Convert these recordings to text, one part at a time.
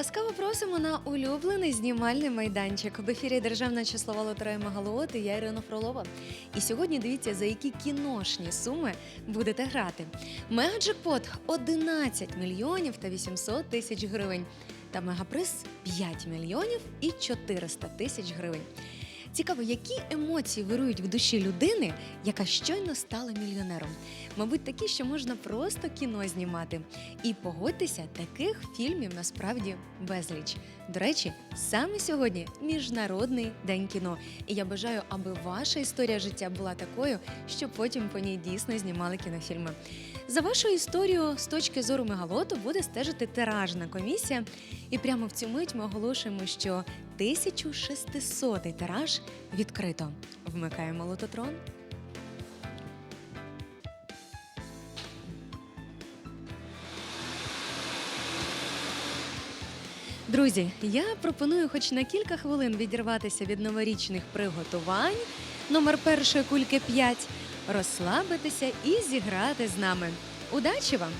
Ласкаво просимо на улюблений знімальний майданчик. В ефірі Державна числова лотерея Магалот і я Ірина Фролова. І сьогодні дивіться, за які кіношні суми будете грати. Мегаджекпот 11 мільйонів та 800 тисяч гривень. Та мегаприз 5 мільйонів і 400 тисяч гривень. Цікаво, які емоції вирують в душі людини, яка щойно стала мільйонером. Мабуть, такі, що можна просто кіно знімати. І погодьтеся, таких фільмів насправді безліч. До речі, саме сьогодні міжнародний день кіно. І я бажаю, аби ваша історія життя була такою, що потім по ній дійсно знімали кінофільми. За вашу історію з точки зору мегалоту буде стежити тиражна комісія. І прямо в цю мить ми оголошуємо, що 1600 тираж відкрито. Вмикаємо лототрон. Друзі, я пропоную хоч на кілька хвилин відірватися від новорічних приготувань номер першої кульки 5, розслабитися і зіграти з нами. Удачі вам!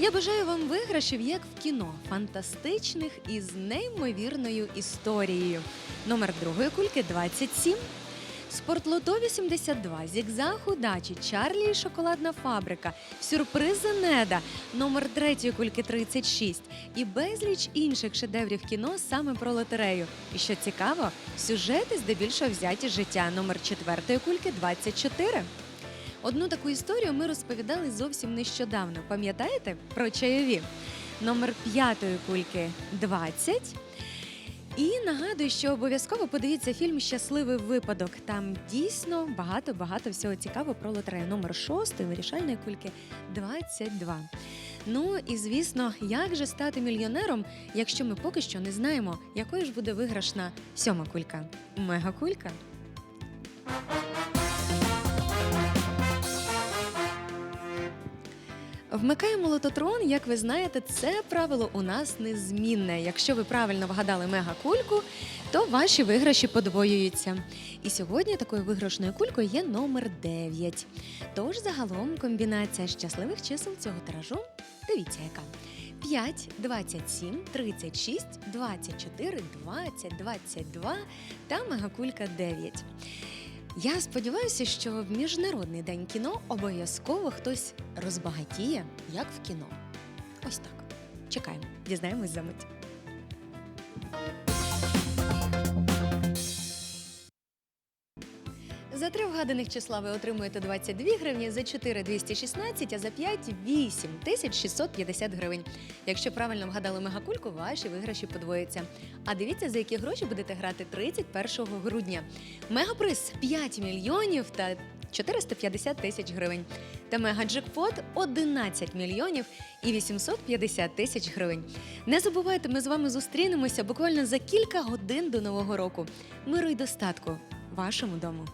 Я бажаю вам виграшів, як в кіно, фантастичних і з неймовірною історією. Номер другої кульки 27. Спортлото 82, Зігзаг удачі, Чарлі і шоколадна фабрика, сюрпризи Неда, номер третьої кульки 36 і безліч інших шедеврів кіно саме про лотерею. І що цікаво, сюжети здебільшого взяті життя. Номер четвертої кульки 24. Одну таку історію ми розповідали зовсім нещодавно. Пам'ятаєте про чайові? Номер п'ятої кульки 20. І нагадую, що обов'язково подивіться фільм Щасливий випадок. Там дійсно багато-багато всього цікавого про лотерею. Номер шостої вирішальної кульки 22. Ну і звісно, як же стати мільйонером, якщо ми поки що не знаємо, якою ж буде виграшна сьома кулька? Мегакулька? Вмикаємо лототрон, як ви знаєте, це правило у нас незмінне. Якщо ви правильно вгадали мегакульку, то ваші виграші подвоюються. І сьогодні такою виграшною кулькою є номер 9. Тож загалом комбінація щасливих чисел цього тиражу. Дивіться, яка. 5, 27, 36, 24, 20, 22 та мегакулька 9. Я сподіваюся, що в міжнародний день кіно обов'язково хтось розбагатіє, як в кіно. Ось так. Чекаємо, дізнаємось за мить. За три вгаданих числа ви отримуєте 22 гривні, за 4 – 216, а за 5 – 8 тисяч 650 гривень. Якщо правильно вгадали мегакульку, ваші виграші подвоються. А дивіться, за які гроші будете грати 31 грудня. Мегаприз 5 мільйонів та 450 тисяч гривень. Та мегаджекпот 11 мільйонів і 850 тисяч гривень. Не забувайте, ми з вами зустрінемося буквально за кілька годин до нового року. Миру й достатку вашому дому.